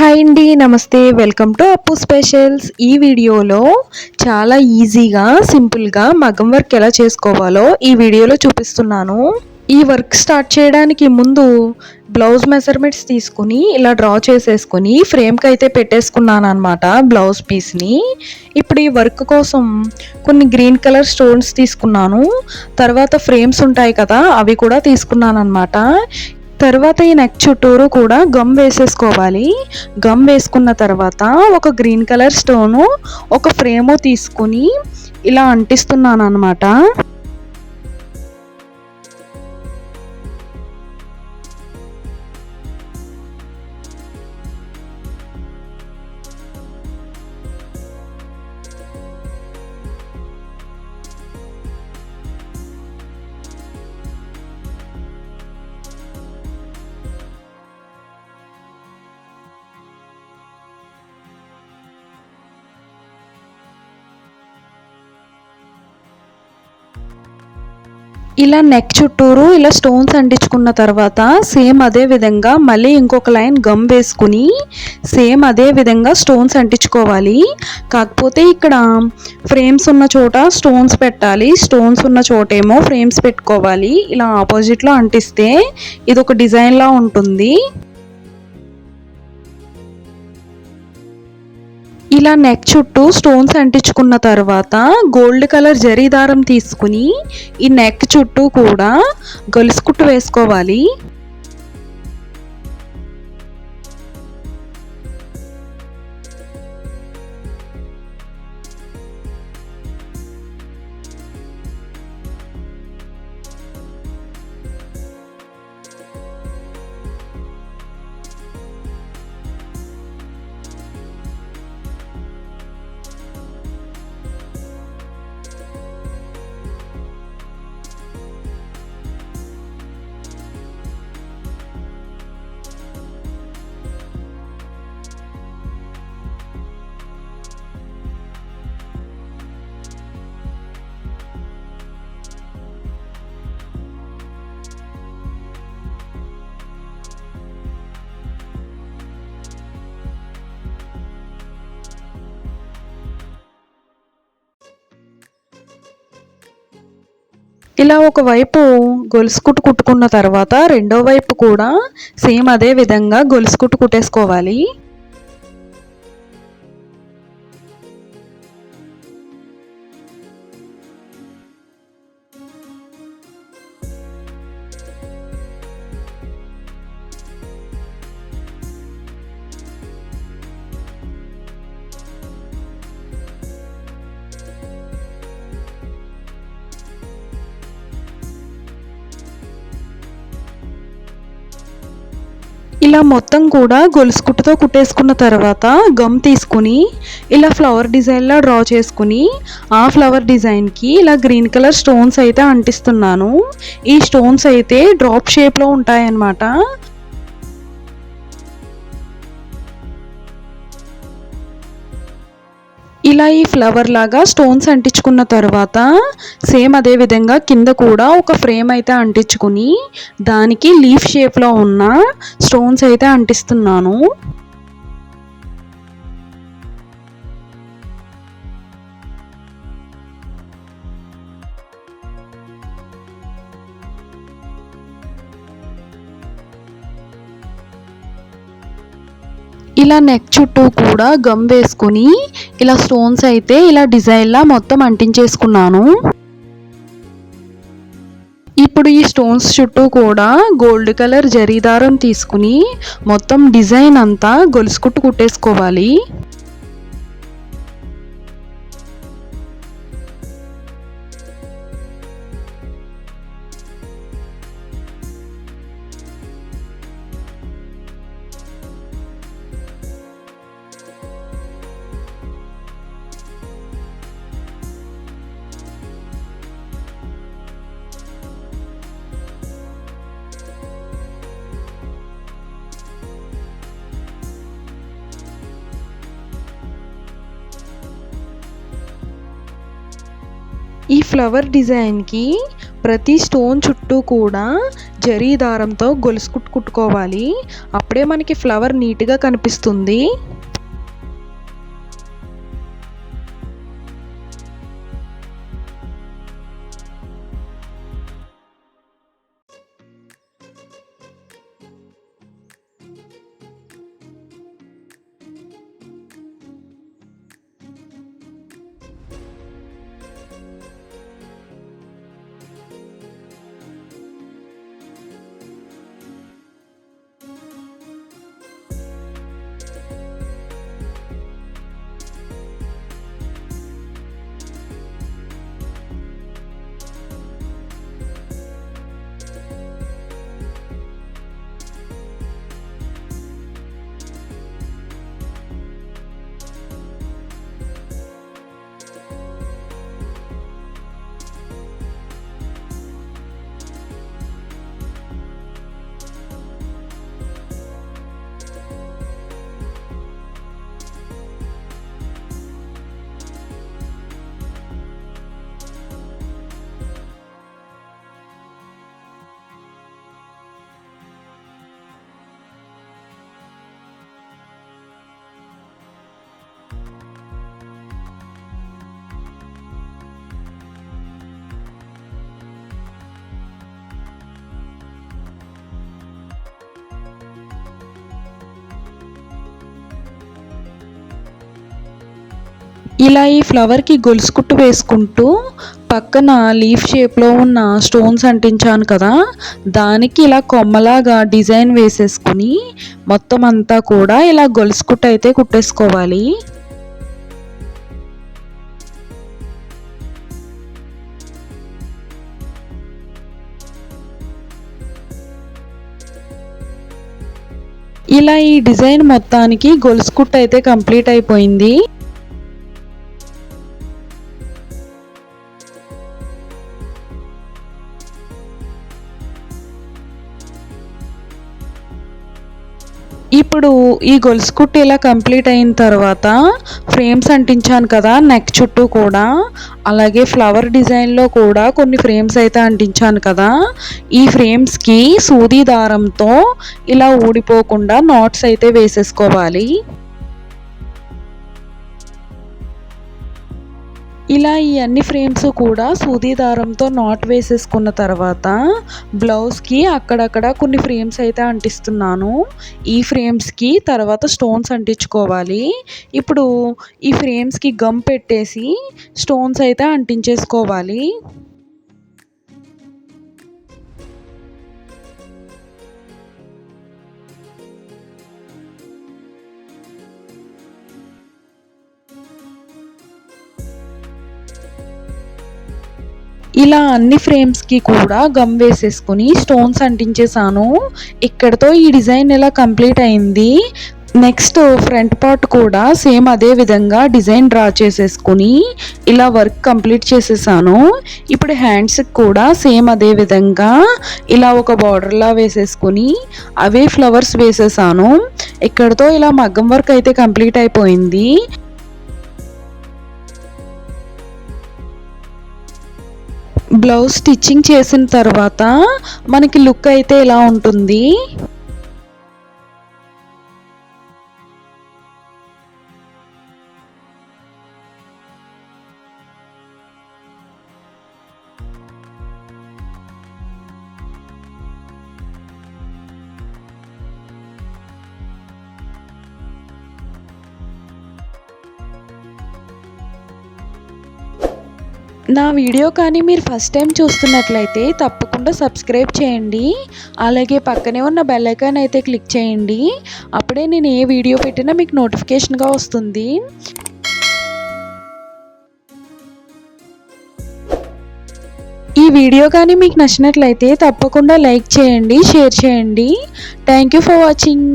Hi అండి నమస్తే welcome to అప్పు స్పెషల్స్. ఈ వీడియోలో చాలా ఈజీగా సింపుల్గా మగం వర్క్ ఎలా చేసుకోవాలో ఈ వీడియోలో చూపిస్తున్నాను. ఈ వర్క్ స్టార్ట్ చేయడానికి ముందు బ్లౌజ్ మెజర్మెంట్స్ తీసుకుని ఇలా డ్రా చేసేసుకుని ఫ్రేమ్కి అయితే పెట్టేసుకున్నాను అనమాట బ్లౌజ్ పీస్ని. ఇప్పుడు ఈ వర్క్ కోసం కొన్ని గ్రీన్ కలర్ స్టోన్స్ తీసుకున్నాను. తర్వాత ఫ్రేమ్స్ ఉంటాయి కదా అవి కూడా తీసుకున్నాను అనమాట తర్వాత ఈ నెక్ చుట్టూరు కూడా గమ్ వేసేసుకోవాలి. గమ్ వేసుకున్న తర్వాత ఒక గ్రీన్ కలర్ స్టోను ఒక ఫ్రేము తీసుకుని ఇలా అంటిస్తున్నాను అనమాట ఇలా నెక్ చుట్టూరు ఇలా స్టోన్స్ అంటించుకున్న తర్వాత సేమ్ అదే విధంగా మళ్ళీ ఇంకొక లైన్ గమ్ వేసుకుని సేమ్ అదే విధంగా స్టోన్స్ అంటించుకోవాలి. కాకపోతే ఇక్కడ ఫ్రేమ్స్ ఉన్న చోట స్టోన్స్ పెట్టాలి. స్టోన్స్ ఉన్న చోటేమో ఫ్రేమ్స్ పెట్టుకోవాలి. ఇలా ఆపోజిట్లో అంటిస్తే ఇది ఒక డిజైన్లా ఉంటుంది. ఇలా నెక్ చుట్టూ స్టోన్స్ అంటించుకున్న తర్వాత గోల్డ్ కలర్ జరీ దారం తీసుకుని ఈ నెక్ చుట్టూ కూడా గొలుసుకుట్టు వేసుకోవాలి. ఇలా ఒక వైపు గొలుసు కుట్టు కుట్టుకున్న తర్వాత రెండో వైపు కూడా సేమ్ అదే విధంగా గొలుసు కుట్టు కుట్టేసుకోవాలి. ఇలా మొత్తం కూడా గొలుసు కుట్టుతో కుట్టేసుకున్న తర్వాత గమ్ తీసుకుని ఇలా ఫ్లవర్ డిజైన్లా డ్రా చేసుకుని ఆ ఫ్లవర్ డిజైన్కి ఇలా గ్రీన్ కలర్ స్టోన్స్ అయితే అంటిస్తున్నాను. ఈ స్టోన్స్ అయితే డ్రాప్ షేప్లో ఉంటాయన్నమాట. ఇలా ఈ ఫ్లవర్ లాగా స్టోన్స్ అంటించుకున్న తర్వాత సేమ్ అదే విధంగా కింద కూడా ఒక ఫ్రేమ్ అయితే అంటించుకుని దానికి లీఫ్ షేప్లో ఉన్న స్టోన్స్ అయితే అంటిస్తున్నాను. ఇలా నెక్ చుట్టూ కూడా గమ్ వేసుకుని ఇలా స్టోన్స్ అయితే ఇలా డిజైన్లా మొత్తం అంటించేసుకున్నాను. ఇప్పుడు ఈ స్టోన్స్ చుట్టూ కూడా గోల్డ్ కలర్ జరీదారం తీసుకుని మొత్తం డిజైన్ అంతా గొలుసుకుట్టు కుట్టేసుకోవాలి. ఈ ఫ్లవర్ డిజైన్కి ప్రతి స్టోన్ చుట్టూ కూడా జరీ దారంతో గొలుసు కుట్టు కుట్టుకోవాలి అప్పుడే మనకి ఫ్లవర్ నీట్గా కనిపిస్తుంది. ఇలా ఈ ఫ్లవర్కి గొలుసు కుట్టు వేసుకుంటూ పక్కన లీఫ్ షేప్లో ఉన్న స్టోన్స్ అంటించాను కదా దానికి ఇలా కొమ్మలాగా డిజైన్ వేసేసుకుని మొత్తం అంతా కూడా ఇలా గొలుసు కుట్టు అయితే కుట్టేసుకోవాలి. ఇలా ఈ డిజైన్ మొత్తానికి గొలుసు కుట్టు అయితే కంప్లీట్ అయిపోయింది. ఇప్పుడు ఈ గొలుసు కుట్టు ఇలా కంప్లీట్ అయిన తర్వాత ఫ్రేమ్స్ అంటించాను కదా నెక్ చుట్టూ కూడా. అలాగే ఫ్లవర్ డిజైన్లో కూడా కొన్ని ఫ్రేమ్స్ అయితే అంటించాను కదా. ఈ ఫ్రేమ్స్కి సూది దారంతో ఇలా ఊడిపోకుండా నాట్స్ అయితే వేసేసుకోవాలి. ఇలా ఈ అన్ని ఫ్రేమ్స్ కూడా సూది దారంతో నాట్ వేసేసుకున్న తర్వాత బ్లౌజ్కి అక్కడక్కడ కొన్ని ఫ్రేమ్స్ అయితే అంటిస్తున్నాను. ఈ ఫ్రేమ్స్కి తర్వాత స్టోన్స్ అంటించుకోవాలి. ఇప్పుడు ఈ ఫ్రేమ్స్కి గమ్ పెట్టేసి స్టోన్స్ అయితే అంటించేసుకోవాలి. ఇలా అన్ని ఫ్రేమ్స్కి కూడా గమ్ వేసేసుకుని స్టోన్స్ అంటించేసాను ఇక్కడతో ఈ డిజైన్ ఇలా కంప్లీట్ అయింది? నెక్స్ట్ ఫ్రంట్ పార్ట్ కూడా సేమ్ అదే విధంగా డిజైన్ డ్రా చేసేసుకుని ఇలా వర్క్ కంప్లీట్ చేసేసాను ఇప్పుడు హ్యాండ్స్కి కూడా సేమ్ అదే విధంగా ఇలా ఒక బార్డర్లా వేసేసుకుని అవే ఫ్లవర్స్ వేసేసాను ఇక్కడతో ఇలా మగ్గం వర్క్ అయితే కంప్లీట్ అయిపోయింది. బ్లౌజ్ స్టిచ్చింగ్ చేసిన తర్వాత మనకి లుక్ అయితే ఇలా ఉంటుంది? నా వీడియో కానీ మీరు ఫస్ట్ టైం చూస్తున్నట్లయితే తప్పకుండా సబ్స్క్రైబ్ చేయండి. అలాగే పక్కనే ఉన్న బెల్ ఐకాన్ అయితే క్లిక్ చేయండి. అప్పుడే నేను ఏ వీడియో పెట్టినా మీకు నోటిఫికేషన్గా వస్తుంది. ఈ వీడియో కానీ మీకు నచ్చినట్లయితే తప్పకుండా లైక్ చేయండి షేర్ చేయండి. Thank you for watching